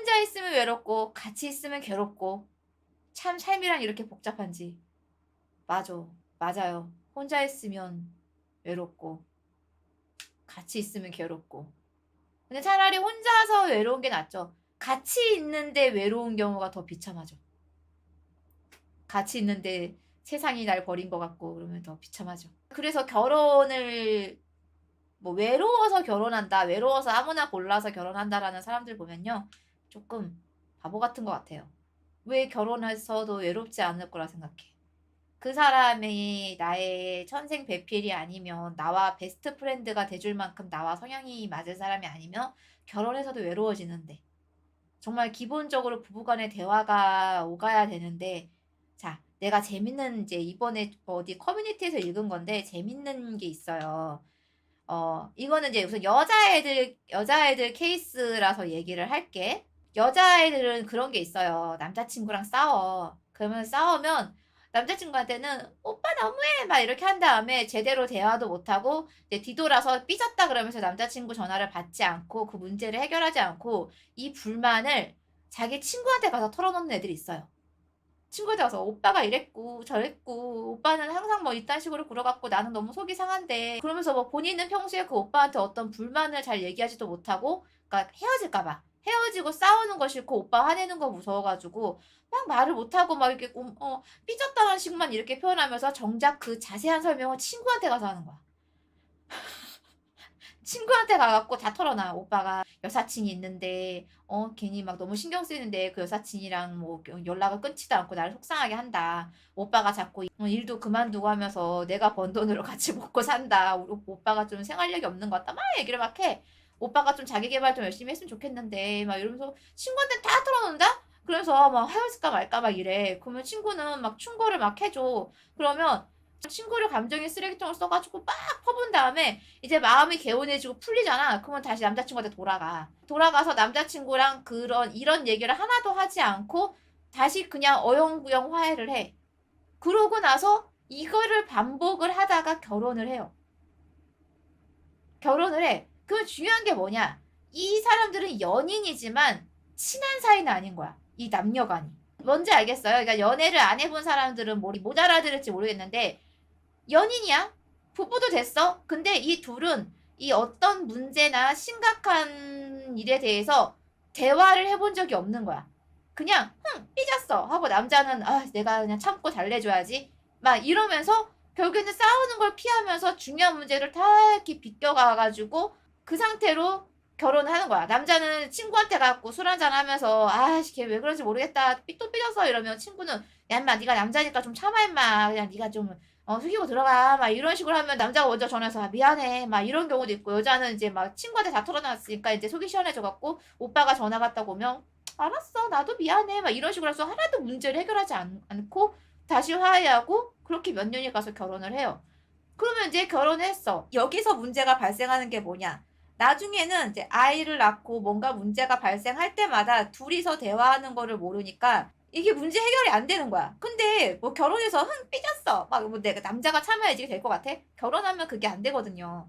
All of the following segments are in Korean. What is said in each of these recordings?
혼자 있으면 외롭고 같이 있으면 괴롭고 참 삶이란 이렇게 복잡한지. 맞아. 맞아요. 혼자 있으면 외롭고 같이 있으면 괴롭고. 근데 차라리 혼자서 외로운 게 낫죠. 같이 있는데 외로운 경우가 더 비참하죠. 같이 있는데 세상이 날 버린 것 같고 그러면 더 비참하죠. 그래서 결혼을 뭐 외로워서 결혼한다 외로워서 아무나 골라서 결혼한다라는 사람들 보면요 조금 바보 같은 것 같아요. 왜 결혼해서도 외롭지 않을 거라 생각해. 그 사람이 나의 천생 배필이 아니면 나와 베스트 프렌드가 돼줄 만큼 나와 성향이 맞을 사람이 아니면 결혼해서도 외로워지는데 정말 기본적으로 부부간의 대화가 오가야 되는데 자 내가 재밌는 이제 이번에 어디 커뮤니티에서 읽은 건데 재밌는 게 있어요. 어 이거는 이제 우선 여자애들 여자애들 케이스라서 얘기를 할게. 여자애들은 그런 게 있어요. 남자친구랑 싸워. 그러면 싸우면 남자친구한테는 오빠 너무해 막 이렇게 한 다음에 제대로 대화도 못하고 이제 뒤돌아서 삐졌다 그러면서 남자친구 전화를 받지 않고 그 문제를 해결하지 않고 이 불만을 자기 친구한테 가서 털어놓는 애들이 있어요. 친구한테 가서 오빠가 이랬고 저랬고 오빠는 항상 뭐 이딴 식으로 굴어갖고 나는 너무 속이 상한데 그러면서 뭐 본인은 평소에 그 오빠한테 어떤 불만을 잘 얘기하지도 못하고 그러니까 헤어질까봐 헤어지고 싸우는 거 싫고 오빠 화내는 거 무서워가지고 막 말을 못하고 막 이렇게 음, 어, 삐졌다는 식만 이렇게 표현하면서 정작 그 자세한 설명을 친구한테 가서 하는 거야. 친구한테 가갖고 다 털어놔. 오빠가 여사친이 있는데 어 괜히 막 너무 신경 쓰이는데 그 여사친이랑 뭐 연락을 끊지도 않고 나를 속상하게 한다. 오빠가 자꾸 어, 일도 그만두고 하면서 내가 번 돈으로 같이 먹고 산다. 오빠가 좀 생활력이 없는 것 같다. 막 얘기를 막 해. 오빠가 좀 자기 개발 좀 열심히 했으면 좋겠는데 막 이러면서 친구한테 다 털어놓는다? 그래서 막 헤어질까 말까 막 이래. 그러면 친구는 막 충고를 막 해줘. 그러면 친구를 감정의 쓰레기통을 써가지고 막 퍼본 다음에 이제 마음이 개운해지고 풀리잖아. 그러면 다시 남자친구한테 돌아가. 돌아가서 남자친구랑 그런 이런 얘기를 하나도 하지 않고 다시 그냥 어영부영 화해를 해. 그러고 나서 이거를 반복을 하다가 결혼을 해요. 결혼을 해. 그럼 중요한 게 뭐냐? 이 사람들은 연인이지만 친한 사이는 아닌 거야. 이 남녀간이. 뭔지 알겠어요? 그러니까 연애를 안 해본 사람들은 뭐, 못 알아들을지 모르겠는데 연인이야. 부부도 됐어. 근데 이 둘은 이 어떤 문제나 심각한 일에 대해서 대화를 해본 적이 없는 거야. 그냥 흥 삐졌어 하고 남자는 아 내가 그냥 참고 달래줘야지 막 이러면서 결국에는 싸우는 걸 피하면서 중요한 문제를 다 비껴가가지고 그 상태로 결혼을 하는 거야. 남자는 친구한테 가고 술 한잔 하면서 아씨 걔 왜 그런지 모르겠다 삐또 삐졌어 이러면 친구는 야 인마 네가 남자니까 좀 참아 인마 그냥 네가 좀 어, 숙이고 들어가 막 이런 식으로 하면 남자가 먼저 전화해서 아, 미안해 막 이런 경우도 있고 여자는 이제 막 친구한테 다 털어놨으니까 이제 속이 시원해져 갖고 오빠가 전화 갔다고 오면 알았어 나도 미안해 막 이런 식으로 해서 하나도 문제를 해결하지 않, 않고 다시 화해하고 그렇게 몇 년이 가서 결혼을 해요. 그러면 이제 결혼했어. 여기서 문제가 발생하는 게 뭐냐? 나중에는 이제 아이를 낳고 뭔가 문제가 발생할 때마다 둘이서 대화하는 거를 모르니까 이게 문제 해결이 안 되는 거야. 근데 뭐 결혼해서 흥 삐졌어. 막 뭐 내가 남자가 참아야지 될 것 같아? 결혼하면 그게 안 되거든요.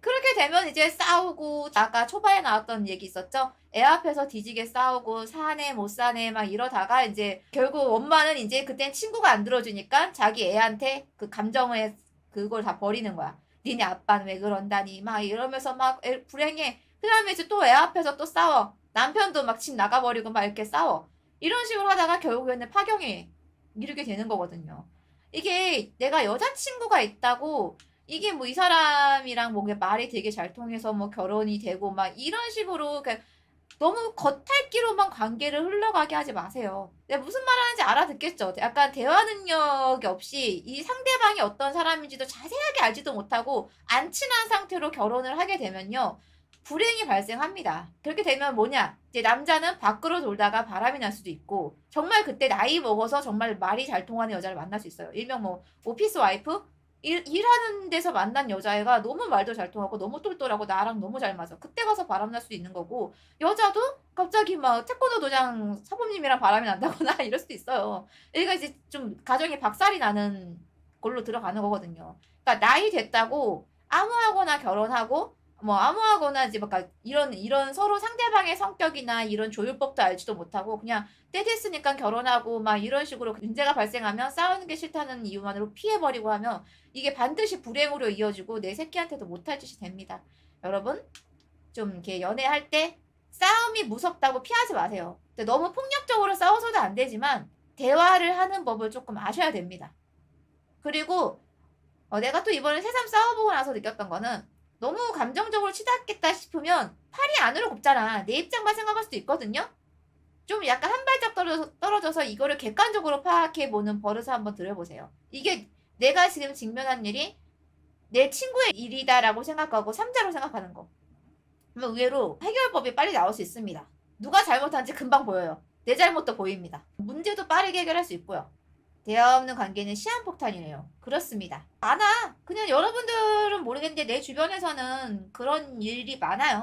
그렇게 되면 이제 싸우고 아까 초반에 나왔던 얘기 있었죠? 애 앞에서 뒤지게 싸우고 사네 못 사네 막 이러다가 이제 결국 엄마는 이제 그땐 친구가 안 들어주니까 자기 애한테 그 감정을 그걸 다 버리는 거야. 니네 아빠는 왜 그런다니 막 이러면서 막 애, 불행해. 그 다음에 이제 또 애 앞에서 또 싸워. 남편도 막 집 나가버리고 막 이렇게 싸워. 이런 식으로 하다가 결국에는 파경에 이르게 되는 거거든요. 이게 내가 여자친구가 있다고 이게 뭐 이 사람이랑 뭐 말이 되게 잘 통해서 뭐 결혼이 되고 막 이런 식으로 그러니까 너무 겉핥기로만 관계를 흘러가게 하지 마세요. 내가 무슨 말 하는지 알아듣겠죠? 약간 대화 능력이 없이 이 상대방이 어떤 사람인지도 자세하게 알지도 못하고 안 친한 상태로 결혼을 하게 되면요. 불행이 발생합니다. 그렇게 되면 뭐냐? 이제 남자는 밖으로 돌다가 바람이 날 수도 있고, 정말 그때 나이 먹어서 정말 말이 잘 통하는 여자를 만날 수 있어요. 일명 뭐, 오피스 와이프? 일, 일하는 데서 만난 여자애가 너무 말도 잘 통하고 너무 똘똘하고 나랑 너무 잘 맞아. 그때 가서 바람 날 수도 있는 거고, 여자도 갑자기 막 태권도 도장 사범님이랑 바람이 난다거나 이럴 수도 있어요. 얘가 이제 좀 가정이 박살이 나는 걸로 들어가는 거거든요. 그러니까 나이 됐다고 아무하거나 결혼하고 뭐 아무하거나 이제 막 이런 이런 서로 상대방의 성격이나 이런 조율법도 알지도 못하고 그냥 때 됐으니까 결혼하고 막 이런 식으로 문제가 발생하면 싸우는 게 싫다는 이유만으로 피해버리고 하면 이게 반드시 불행으로 이어지고 내 새끼한테도 못할 짓이 됩니다. 여러분 좀 이렇게 연애할 때 싸움이 무섭다고 피하지 마세요. 너무 폭력적으로 싸워서도 안 되지만 대화를 하는 법을 조금 아셔야 됩니다. 그리고 어, 내가 또 이번에 새삼 싸워보고 나서 느꼈던 거는 너무 감정적으로 치닫겠다 싶으면 팔이 안으로 굽잖아. 내 입장만 생각할 수도 있거든요. 좀 약간 한 발짝 떨어져서, 떨어져서 이거를 객관적으로 파악해보는 버릇을 한번 들여보세요. 이게 내가 지금 직면한 일이 내 친구의 일이다라고 생각하고 삼자로 생각하는 거. 그러면 의외로 해결법이 빨리 나올 수 있습니다. 누가 잘못한지 금방 보여요. 내 잘못도 보입니다. 문제도 빠르게 해결할 수 있고요. 대화 없는 관계는 시한폭탄이네요. 그렇습니다. 많아. 그냥 여러분들은 모르겠는데 내 주변에서는 그런 일이 많아요.